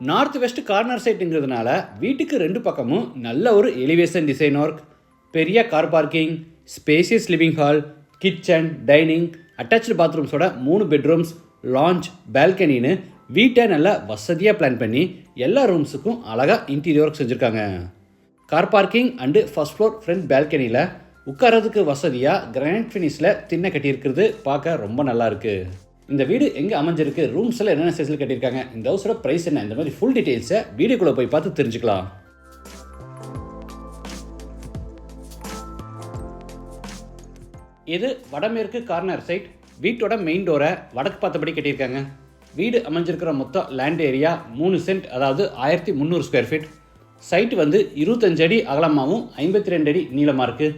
North west corner சைட்டுங்கிறதுனால வீட்டுக்கு ரெண்டு பக்கமும் நல்ல ஒரு எலிவேஷன் டிசைன் ஒர்க் பெரிய car parking spacious living hall kitchen dining attach பாத்ரூம்ஸோட மூணு பெட்ரூம்ஸ் லாஞ்ச் பால்கனின்னு வீட்டை நல்லா வசதியாக பிளான் பண்ணி எல்லா ரூம்ஸுக்கும் அழகாக இன்டீரியர் ஒர்க் செஞ்சுருக்காங்க. Car parking and first floor front பால்கனியில் உட்காரதுக்கு வசதியாக கிரானைட் ஃபினிஷில் தின்ன கட்டியிருக்கிறது பார்க்க ரொம்ப நல்லாயிருக்கு இந்த வீடு எங்கே அமைஞ்சிருக்கு? ரூம்ஸில் என்னென்ன சைஸில் கட்டியிருக்காங்க? இந்த ஹவுஸோட ப்ரைஸ் என்ன? இந்த மாதிரி ஃபுல் டீட்டெயில்ஸை வீடியோக்குள்ளே போய் பார்த்து தெரிஞ்சுக்கலாம். இது வடமேற்கு கார்னர் சைட் வீட்டோட மெயின் டோரை வடக்கு பார்த்தபடி கட்டியிருக்காங்க. வீடு அமைஞ்சிருக்கிற மொத்தம் லேண்ட் ஏரியா மூணு சென்ட் அதாவது ஆயிரத்தி முந்நூறு ஸ்கொயர் ஃபீட் சைட் வந்து இருபத்தஞ்சு அடி அகலமாகவும் ஐம்பத்தி ரெண்டு அடி நீளமாக இருக்குது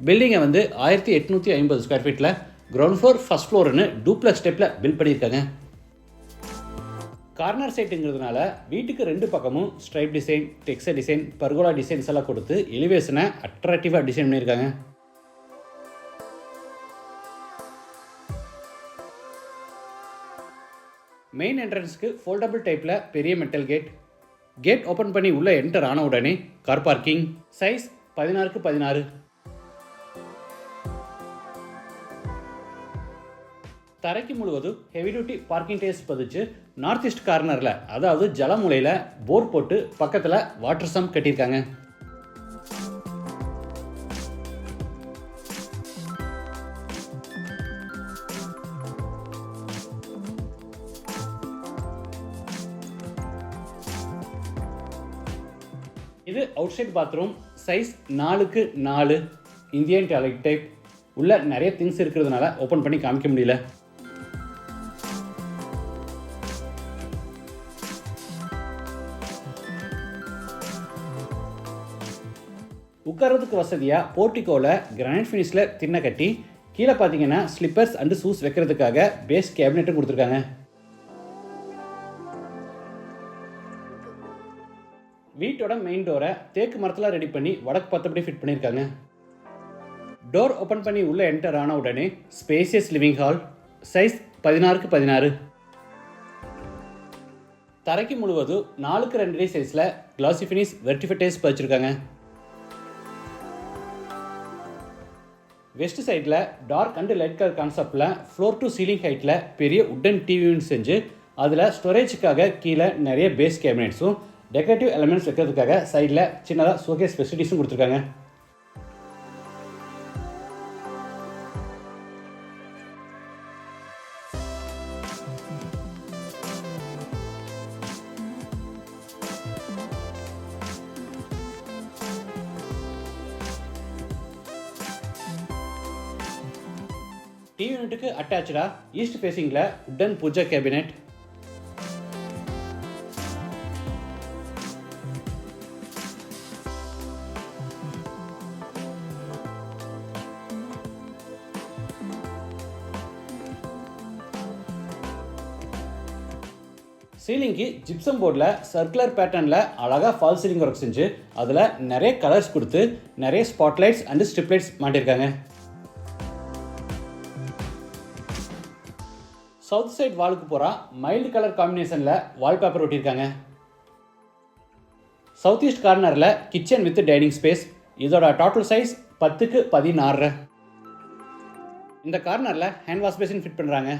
பில்டிங்கை வந்து ஆயிரத்தி எட்நூற்றி ஐம்பது ஸ்கொயர் ஃபீட்டில் கிரவுண்ட் ஃப்ளோர் ஃபஸ்ட் ஃப்ளோர்னு டூப்ளக்ஸ் ஸ்டெப்பில் பில்ட் பண்ணியிருக்காங்க. கார்னர் சைட்டுங்கிறதுனால வீட்டுக்கு ரெண்டு பக்கமும் stripe design texture design pergola designs எல்லாம் கொடுத்து எலிவேஷனை அட்ராக்டிவாக டிசைன் பண்ணியிருக்காங்க. மெயின் என்ட்ரன்ஸ்க்கு ஃபோல்டபுள் டைப்பில் பெரிய மெட்டல் கேட் கேட் ஓப்பன் பண்ணி உள்ளே என்டர் ஆன உடனே கார் பார்க்கிங் சைஸ் பதினாறுக்கு பதினாறு. தரைக்கு முழுவதும் ஹெவி டியூட்டி பார்க்கிங் டேஸ் பதிச்சு நார்த் ஈஸ்ட் கார்னரில் அதாவது ஜலமூலையில் போர் போட்டு பக்கத்தில் வாட்டர் சம் கட்டியிருக்காங்க. இது அவுட் சைட் பாத்ரூம் சைஸ் நாலுக்கு நாலு இந்தியன் டாய்லெட் டைப் உள்ள நிறைய திங்ஸ் இருக்கிறதுனால ஓப்பன் பண்ணி காமிக்க முடியல. உட்கார்றதுக்கு வசதியாக போர்ட்டிகோவில் கிரானைட் ஃபினிஷில் திண்ணை கட்டி கீழே பார்த்தீங்கன்னா ஸ்லிப்பர்ஸ் அண்டு ஷூஸ் வைக்கிறதுக்காக பேஸ் கேபினெட்டும் கொடுத்துருக்காங்க. வீட்டோட மெயின் டோரை தேக்கு மரத்தில் ரெடி பண்ணி வடக்கு பத்தபடி ஃபிட் பண்ணியிருக்காங்க. டோர் ஓப்பன் பண்ணி உள்ளே என்டர் ஆன உடனே ஸ்பேசியஸ் லிவிங் ஹால் சைஸ் பதினாறுக்கு பதினாறு. தரைக்கு முழுவதும் நாலுக்கு ரெண்டு சைஸில் கிளாசி ஃபினிஷ் வெர்டிஃபிட்டேஸ் பதிச்சிருக்காங்க வெஸ்ட் சைடில் டார்க் அண்ட் லைட் கலர் கான்செப்டில் ஃப்ளோர் டு சீலிங் ஹைட்டில் பெரிய உட்டன் டிவின்னு செஞ்சு அதில் ஸ்டோரேஜுக்காக கீழே நிறைய பேஸ் கேபினெட்ஸும் டெக்கரேட்டிவ் எலமெண்ட்ஸ் வைக்கிறதுக்காக சைடில் சின்னதாக ஷோகேஸ் ஃபெசிலிட்டிஸும் கொடுத்துருக்காங்க. டிவி யூனிட்டுக்கு அட்டாச்சாக ஈஸ்ட் ஃபேஸிங்கில் உடன் பூஜா கேபினெட் சீலிங்க்கு ஜிப்சம் போர்டில் சர்க்குலர் பேட்டர்னில் அழகாக ஃபால் சீலிங் ஒர்க் செஞ்சு அதில் நிறைய கலர்ஸ் கொடுத்து நிறைய ஸ்பாட்லைட்ஸ் அண்டு ஸ்ட்ரிப்லைட்ஸ் மாட்டியிருக்காங்க சவுத் சைட் வாலுக்கு போகிறா மைல்டு கலர் காம்பினேஷனில் வால்பேப்பர் ஒட்டியிருக்காங்க. சவுத் ஈஸ்ட் கார்னரில் கிச்சன் வித் டைனிங் ஸ்பேஸ். இதோட டோட்டல் சைஸ் பத்துக்கு பதினாறு இந்த கார்னரில் ஹேண்ட் வாஷ் பேசின் ஃபிட் பண்ணுறாங்க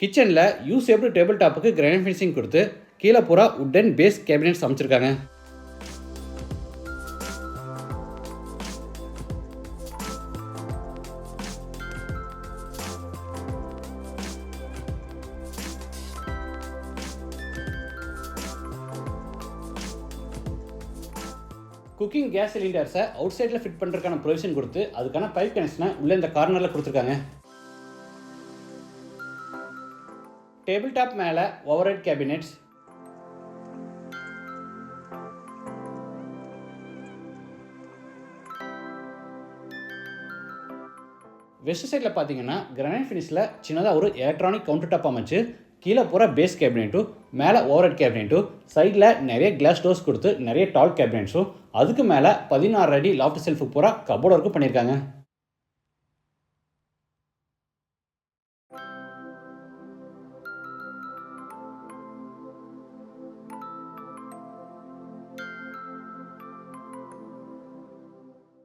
கிச்சனில் யூஸ் எப்படி டேபிள் டாப்புக்கு கிரானைட் ஃபினிஷிங் கொடுத்து கீழே பூரா உட்டன் பேஸ் கேபினெட்ஸ் அமைச்சிருக்காங்க. குக்கிங் கேஸ் சிலிண்டர்ஸை அவுட் சைடில் ஃபிட் பண்ணுறதுக்கான ப்ரொவிஷன் கொடுத்து அதுக்கான பைப் கனெக்ஷனை உள்ளே இந்த கார்னரில் கொடுத்துருக்காங்க. டேபிள் டாப் மேலே ஓவர் ஹெட் கேபினெட்ஸ் வெஸ்ட் சைடில் பார்த்தீங்கன்னா கிரானைட் ஃபினிஷில் சின்னதாக ஒரு எலக்ட்ரானிக் கவுண்டர் டாப் அமைச்சு கீழே போகிற பேஸ் கேபினெட்டும் மேலே ஓவர்ஹெட் கேபினெட்டும் சைடில் நிறைய கிளாஸ் டோர்ஸ் கொடுத்து நிறைய டால் கேபினெட்ஸும் அதுக்கு மேலே பதினாறு அடி லாஃப்ட் செல்ஃபு பூரா கபோர்டு ஒர்க்கு பண்ணியிருக்காங்க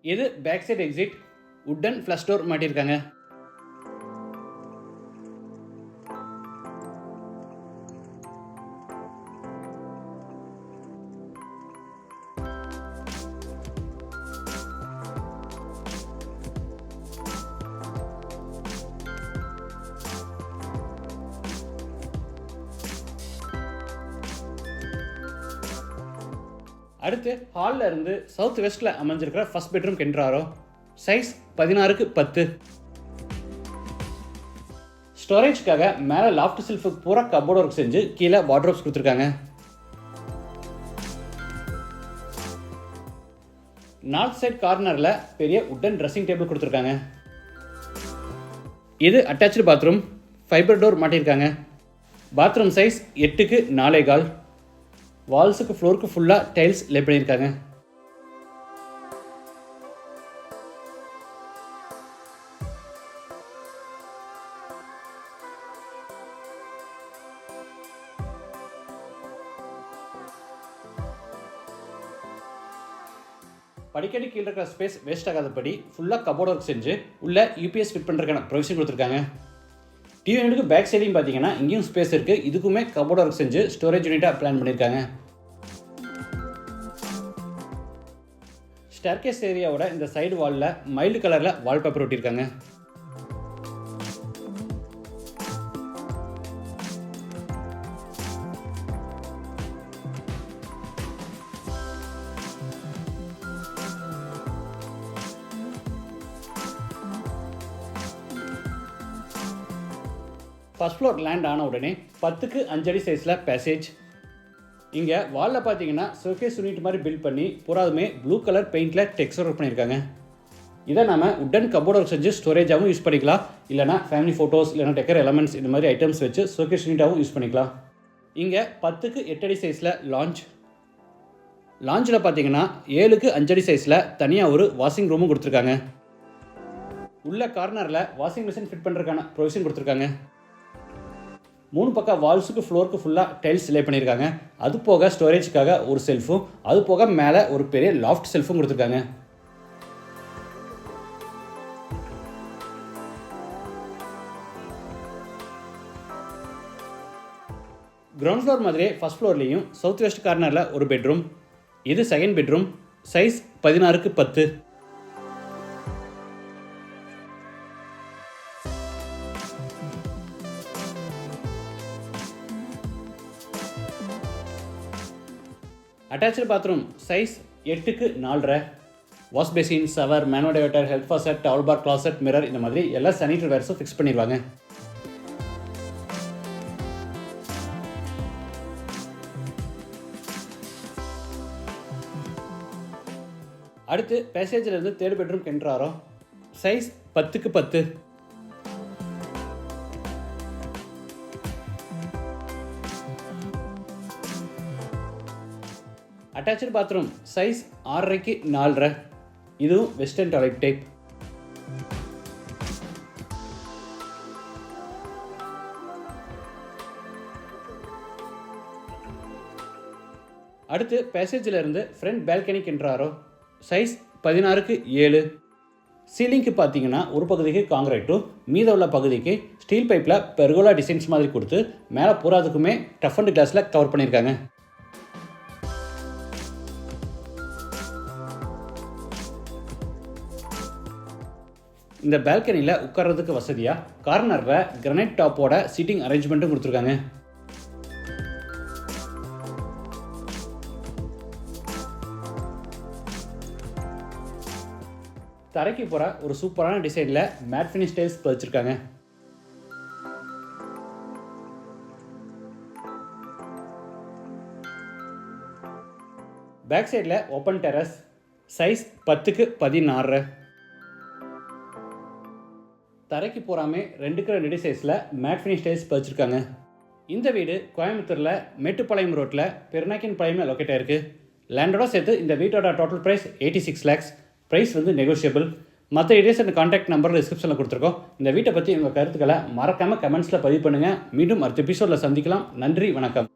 இது back side exit wooden flush door மாட்டியிருக்காங்க அடுத்து ஹாலில் இருந்து சவுத் வெஸ்ட்டில் அமைஞ்சிருக்கிற ஃபஸ்ட் பெட்ரூம் கென்றாரோ சைஸ் பதினாறுக்கு பத்து. ஸ்டோரேஜ்க்காக மேலே லாஃப்ட் செல்ஃபு பூரா கபோர்ட் ஒர்க் செஞ்சு கீழே வாட்ரோப்ஸ் கொடுத்துருக்காங்க. நார்த் சைட் கார்னரில் பெரிய உட்டன் ட்ரெஸ்ஸிங் டேபிள் கொடுத்துருக்காங்க. இது அட்டாச்சு பாத்ரூம் ஃபைபர் டோர் மாட்டியிருக்காங்க. பாத்ரூம் சைஸ் எட்டுக்கு நாலே கால். வால்ஸுக்கு ஃப்ளோருக்கு ஃபுல்லாக டைல்ஸ் லே பண்ணியிருக்காங்க. படிக்கடி கீழே இருக்கிற ஸ்பேஸ் வேஸ்ட் ஆகாதபடி ஃபுல்லாக கபோர்ட் ஒர்க் செஞ்சு உள்ள யூபிஎஸ் ஃபிட் பண்ணுறதுக்கான ப்ரொவிஷன் கொடுத்துருக்காங்க. டிவி யூனிட்டுக்கு பேக் சைடையும் பார்த்தீங்கன்னா இங்கேயும் ஸ்பேஸ் இருக்குது இதுக்குமே கபோர்ட் ஒர்க் செஞ்சு ஸ்டோரேஜ் யூனிட்டாக பிளான் பண்ணியிருக்காங்க ஸ்டர்கேஸ் ஏரியாவோட இந்த சைடு வாலில் மைல்டு கலரில் வால்பேப்பர் ஒட்டியிருக்காங்க. ஃபஸ்ட் ஃப்ளோர் லேண்ட் ஆன உடனே பத்துக்கு அஞ்சடி சைஸில் பேசேஜ் இங்கே வாலில் பார்த்தீங்கன்னா ஷோகேஸ் யூனிட் மாதிரி பில்ட் பண்ணி பூராதுமே ப்ளூ கலர் பெயிண்டில் டெக்ஸ்டர் ஒர்க் பண்ணியிருக்காங்க இதை நம்ம உட்டன் கபோர்ட் ஒர்க் செஞ்சு ஸ்டோரேஜாகவும் யூஸ் பண்ணிக்கலாம். இல்லைனா ஃபேமிலி ஃபோட்டோஸ் இல்லைனா டெக்கர் எலமெண்ட்ஸ் இந்த மாதிரி ஐட்டம்ஸ் வச்சு ஷோகேஸ் யூனிட்டாகவும் யூஸ் பண்ணிக்கலாம். இங்கே பத்துக்கு எட்டடி சைஸில் லான்ச் லான்ச்சில் பார்த்தீங்கன்னா ஏழுக்கு அஞ்சடி சைஸில் தனியாக ஒரு வாஷிங் ரூமும் கொடுத்துருக்காங்க. உள்ள கார்னரில் வாஷிங் மிஷின் ஃபிட் பண்ணுறதுக்கான ப்ரொவிஷன் கொடுத்துருக்காங்க. மூணு பக்கம் வால்ஸுக்கு ஃப்ளோருக்கு ஃபுல்லாக டைல்ஸ் லே பண்ணியிருக்காங்க. அது போக ஸ்டோரேஜ்க்காக ஒரு செல்ஃபும் அது போக மேலே ஒரு பெரிய லாஃப்ட் செல்ஃபும் கொடுத்துருக்காங்க. கிரவுண்ட் ஃப்ளோர் மாதிரியே ஃபஸ்ட் ஃப்ளோர்லேயும் சவுத் வெஸ்ட் கார்னரில் ஒரு பெட்ரூம் இது செகண்ட் பெட்ரூம் சைஸ் பதினாறுக்கு பத்து. அட்டாச்சு பாத்ரூம் சைஸ் எட்டுக்கு நாலரை. Wash basin shower மேனோடைவேட்டர் health faucet towel bar closet mirror இந்த மாதிரி எல்லா சானிட்டரி வேர்ஸும் ஃபிக்ஸ் பண்ணிடுவாங்க. அடுத்து பேசேஜில் இருந்து தேர்ட் பெட்ரூம் கென்றாரோ சைஸ் பத்துக்கு பத்து. அட்டாச்சு பாத்ரூம் சைஸ் ஆறரைக்கு நாலரை. இதுவும் வெஸ்டர்ன் டாய்லெட் டைப் அடுத்து பேசேஜில் இருந்து ஃப்ரண்ட் பால்கனிக் என்றாரோ சைஸ் பதினாறுக்கு ஏழு. சீலிங்க்கு பார்த்தீங்கன்னா ஒரு பகுதிக்கு காங்கிரீட்டும் மீத உள்ள பகுதிக்கு ஸ்டீல் பைப்பில் பெர்கோலா டிசைன்ஸ் மாதிரி கொடுத்து மேலே பூராதுக்குமே டஃப் அண்ட் கிளாஸில் கவர் பண்ணியிருக்காங்க இந்த பால்கனியில் உட்கார்றதுக்கு வசதியாக கார்னரில் கிரனைட் டாப்போட சீட்டிங் அரேஞ்ச்மெண்ட்டும் கொடுத்துருக்காங்க. தரைக்கு போகிற ஒரு சூப்பரான டிசைனில் மேட் ஃபினிஷ் டைல்ஸ் வச்சுருக்காங்க பேக் சைடில் ஓப்பன் டெரஸ் சைஸ் பத்துக்கு பதினாறு. தரைக்கு போகாமே ரெண்டுக்கு ரெண்டு சைஸில் மேட் ஃபினிஷ் டைல்ஸ் வச்சுருக்காங்க இந்த வீடு கோயம்புத்தூரில் மேட்டுப்பாளையம் ரோட்டில் பெருநாக்கின் பாளையமில் லொக்கேட் ஆயிருக்கு. லேண்டோட சேர்த்து இந்த வீட்டோட total price eighty six lakhs price வந்து நெகோஷியபிள் மற்ற இடேஸ் அண்ட் காண்டாக்ட் நம்பர் டிஸ்கிரிப்ஷனில் கொடுத்துருக்கோம். இந்த வீட்டை பற்றி உங்கள் கருத்துக்களை மறக்காமல் கமெண்ட்ஸில் பதிவு பண்ணுங்கள் மீண்டும் அடுத்த எபிசோடில் சந்திக்கலாம். நன்றி வணக்கம்.